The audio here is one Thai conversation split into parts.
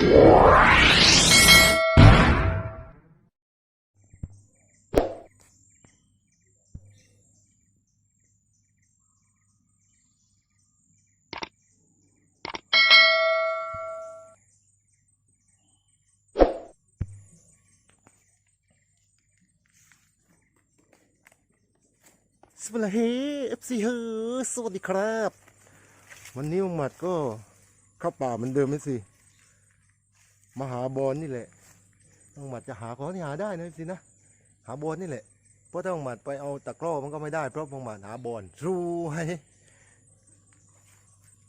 สวัสดีเอฟซีเฮสวัสดีครับ วันนี้มัดก็เข้าป่าเหมือนเดิมไหมสิ มาหาบอลนี่แหละมังหมัดจะหาของที่หาได้นะสินะหาบอลนี่แหละเพราะถ้ามังหมัดไปเอาตะกร้อมันก็ไม่ได้เพราะมังหมัดหาบอลรู้ไหม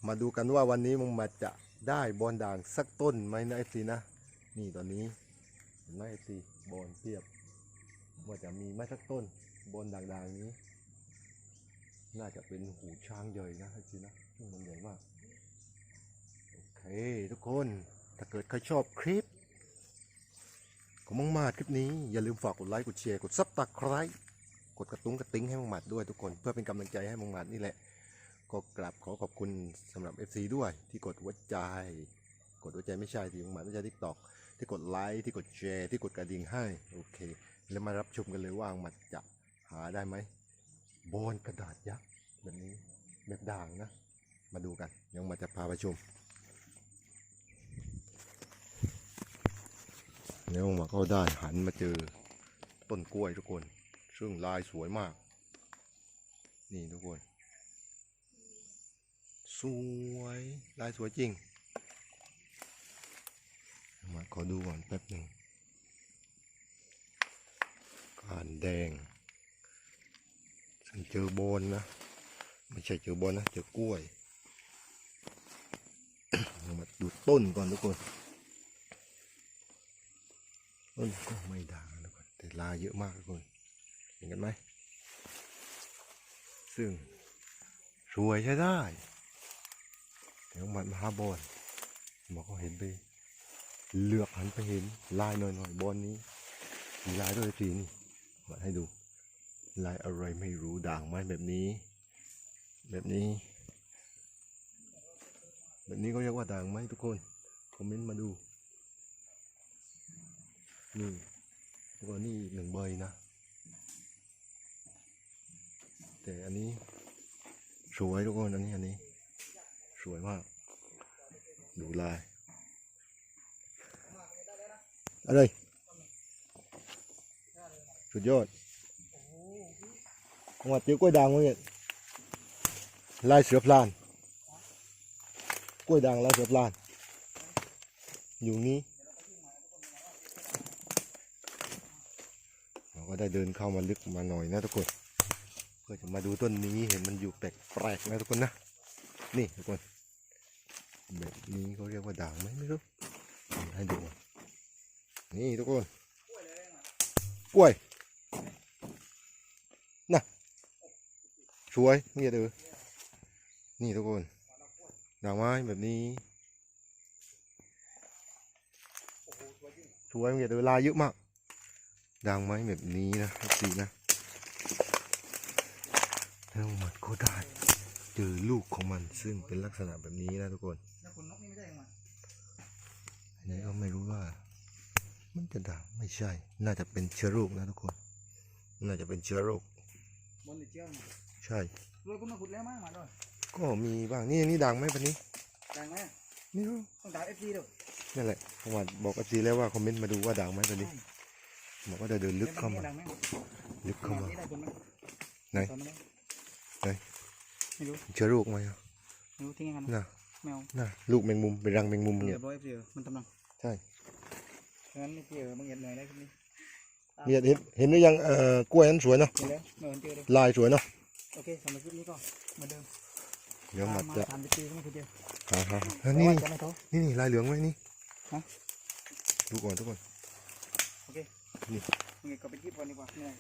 มาดูกันว่าวันนี้มังหมัดจะได้บอลด่างสักต้นไหมนะเอซีนะ นี่ตอนนี้เห็นไหมเอซีบอลเทียบว่าจะมีไหมสักต้นบนด่างๆนี้ น่าจะเป็นหูช้างใหญ่นะจริงๆนะมันใหญ่มากโอเคทุกคน ถ้าเกิดใครชอบคลิปของมังมาดคลิปนี้ อย่าลืมฝากกดไลค์ กดแชร์ กดซับตะไคร้กดกระตุ้งกระติ้งให้มังมาดด้วยทุกคน เพื่อเป็นกำลังใจให้มังมาดนี่แหละ ก็กราบขอขอบคุณสำหรับ FC ด้วย ที่กดหัวใจ กดหัวใจไม่ใช่ที่มังมาดไม่ใช่ทิกตอกที่กดไลค์ ที่กดแชร์ ที่กดกระดิ่งให้ โอเค แล้วมารับชมกันเลยว่ามังมัดจะหาได้ไหมบอนกระดาษยักษ์แบบนี้แบบด่างนะ มาดูกัน ยังมาจะพาไปชม แล้วมาก็ได้หันมาเจอต้นกล้วยทุกคน ซึ่งลายสวยมาก นี่ทุกคน สวยลายสวยจริง มาขอดูก่อนแป๊บหนึ่งการแดงฉันเจอบอลนะ ไม่ใช่เจอบอลนะ เจอกล้วย มาดูต้นก่อนทุกคน ต้นก็ไม่ด่างนะทุกคนแต่ลายเยอะมากทุกคนเห็นกันไหมซึ่งสวยใช้ได้แต่ว่ามันมาหาบอลหมอก็เห็นไปเลือกหันไปเห็นลายหน่อยๆบอลนี้มีลายด้วยสีนี่มาให้ดูลายอะไรไม่รู้ด่างไหมแบบนี้ แบบนี้ แบบนี้ก็เรียกว่าด่างไหมทุกคน คอมเมนต์มาดู นี่แล้วก็นี่อีกหนึ่งใบนะ แต่อันนี้สวยทุกคนอันนี้อันนี้ สวยมาก ดูลายอะไรสุดยอดมาเจอกล้วยด่างมาเนี่ยลายเสือพลาน กล้วยด่างลายเสือพลาน อยู่นี้เราก็ ได้เดินเข้ามาลึกมาหน่อยนะทุกคน เพื่อจะมาดูต้นนี้เห็นมันอยู่แปลกๆนะทุกคนนะ นี่ทุกคน แบบนี้เขาเรียกว่าด่างไหมไม่รู้ให้ดู นี่ทุกคน กล้วยสวยนี่ดูนี่ทุกคนดอกไม้แบบนี้สวยมันจะดูลายเยอะมาก ด่างไม้แบบนี้นะสีนะแล้วมันก็ได้เจอลูกของมันซึ่งเป็นลักษณะแบบนี้นะทุกคนแล้วขนนกนี่ไม่ใช่ยังไงอันนี้ก็ไม่รู้ว่า มันจะด่างไม่ใช่ น่าจะเป็นเชื้อโรคนะทุกคน น่าจะเป็นเชื้อโรคบนติดเจียวนะใช่รวยก็มาขุดแล้วมั้งมาด้วยก็มีบ้างนี่นี่ด่างไหมปันนี้ดังไหมไม่รู้ต้องด่าเอฟซีด้วยนั่นแหละผมว่าบอกอาจีแล้วว่าคอมเมนต์มาดูว่าด่างไหมตอนนี้ บอกว่าจะเดินลึกเข้ามาดังไหมลึกเข้ามานี่ได้ผลไหมไหนตอนนั้นไหนไม่รู้เชื้อโรคไหมอะไม่รู้ทิ้งยังไงน่ะแมวน่ะลูกแมงมุมเป็นรังแมงมุมเรีเนี่ยยบร้อยเอฟซีมันตำลังใช่งั้นนี่พี่เออมึงเห็นหน่อยได้ทีนี้เนี่ยเห็นเห็นหรือยังเอ่อกล้วยนั้นสวยเนาะเห็นแล้วไม่เห็นเจอเลยลายสวยเนาะโอเคสำหรับคลิปนี้ก็เหมือนเดิมเดี๋ยวมัดมาจะทำไปตีก็ไม่เคยเจอหาหาหาแต่นี่ว่านี่จะไม่โทรนี่นี่ลายเหลืองไหมนี่ฮะดูก่อนทุกคนโอเค นี่มึงก็ไปคลิปก่อนดีกว่าเหนื่อย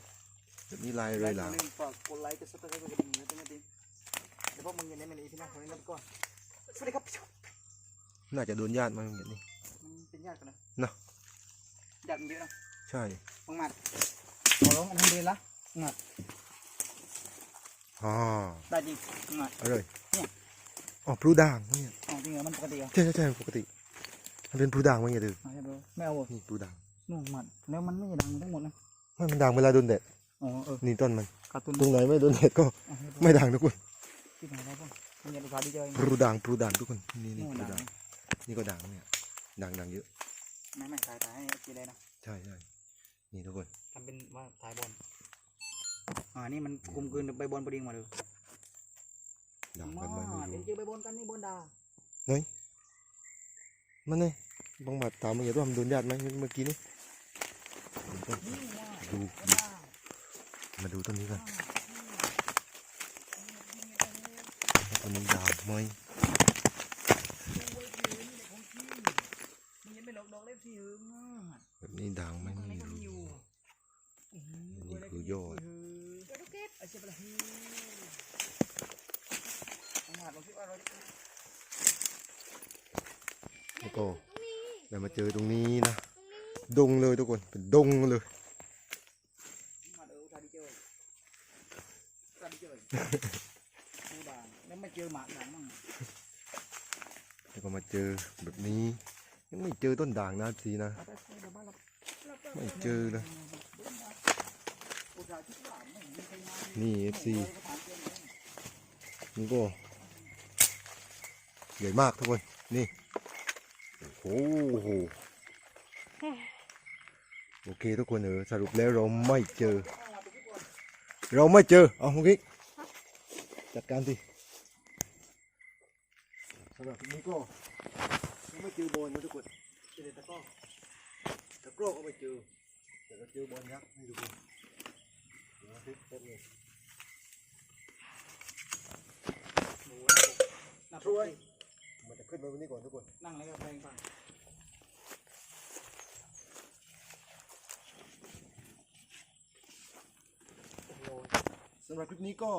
แบบนี้ลายอะไรล่ะอย่าลืมฝากกดไลค์กดซับสไครต์กดกระดิ่งนะเป็นนาทีเดี๋ยวพวกมึงอยันได้ไม่ได้พี่น้องคนนี้นะก่อนสวัสดีครับน่าจะโดนญาติมาอย่างนี้มันเป็นญาติกันนะเนอะญาติมันเยอะนะใช่มังมัดขอร้องอันนั้นเรียนละมังมัดอ่าได้จริงมังมัดเอะไรเนี่ยอ๋อพลูด่างเนี่ยอ๋อจริงเหรอมันปกติเหรอใช่ใช่ใช่ปกติมันเป็นผู้ด่างมั้งอย่าดื้อเอาให้ดูไม่เอาเหรอนี่ผู้ด่าง นู่นหมัดแล้วมันไม่ดังทั้งหมดนะไม่มันด่างเวลาโดนแดดอ๋อเออนี่ต้นมันการ์ตูนตรงไหนไม่โดนแดดก็เอาให้ดูไม่ด่างทุกคนที่ไหนแล้วป่ะมึงอย่าดูพาดีเจอเองผู้ด่างผู้ด่างทุกคนนี่นี่นู่นผู้ดัด่างงนี่ก็ด่างเนี่ยด่างด่างเยอะไม่ไม่ถ่ายถ่ายให้กีเลยนะใช่ใช่นี่ทุกคนทำเป็นว่าถ่ายบอลอ่านี่มันกลมกลืนใบบอลพอดีมาเลยด่างมากันไหมไม่เป็นรู้เจอใบบอลกันนี่บอลดามันไงบางบาดถามมึงอย่าว่ามันโดนญาติไหมเมื่อกี้นี่ต้นนี่ว่า ดูมาดูต้นนี้กันต้นนี้ด่างไหมมึงยังไม่หลอกดอกเล็บสีหึงอะแบบนี้ด่างไหมไม่รู้อยู่อื้อหือนี่คือยอดหือเจ้าลูกเกดไอ้เดว่าเราจะแล้วมาเจอตรงนี้นะ ดงเลยทุกคน เป็นดงเลย มาดูทาดิเจอ ทาดิเจอดูด่างแล้วไม่เจอหมากด่างมั่งแล้วก็มาเจอแบบนี้ ยังไม่เจอต้นด่างนะสีนะ ไม่เจอเลย นี่เอฟซีนี่ก็ใหญ่มากทุกคน นี่ โอ้โห โอเคทุกคนเออสรุปแล้วเราไม่เจอ เราไม่เจอ เอาคุณกิ๊ก จัดการสิสำหรับวันนี้ก็ยังไม่เจอบอลนะทุกคนเจอแต่ตะกร้อตะกร้อก็ไม่เจอแต่เราเจอบอลยักษ์นี่ทุกคนเดี๋ยวนะคลิปแป๊บนึงหนูนะผมช่วยมันจะขึ้นไปวันนี้ก่อนทุกคน นั่งแล้วก็เพลงฟังสำหรับคลิปนี้ก็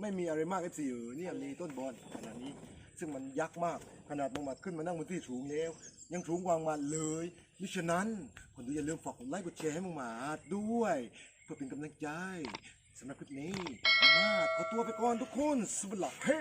ไม่มีอะไรมาก FC เออเนี่ยมีต้นบอลขนาดนี้ ซึ่งมันยักษ์มากขนาดมังมัดขึ้นมานั่งบนที่สูงแล้ว ยังสูงกว่ามันเลยมิฉะนั้นคนดูอย่าลืมฝากกดไลค์กดแชร์ให้มังมัดด้วย เพื่อเป็นกำลังใจสำหรับคลิปนี้มังมาดขอตัวไปก่อนทุกคนสวัสดีเฮ้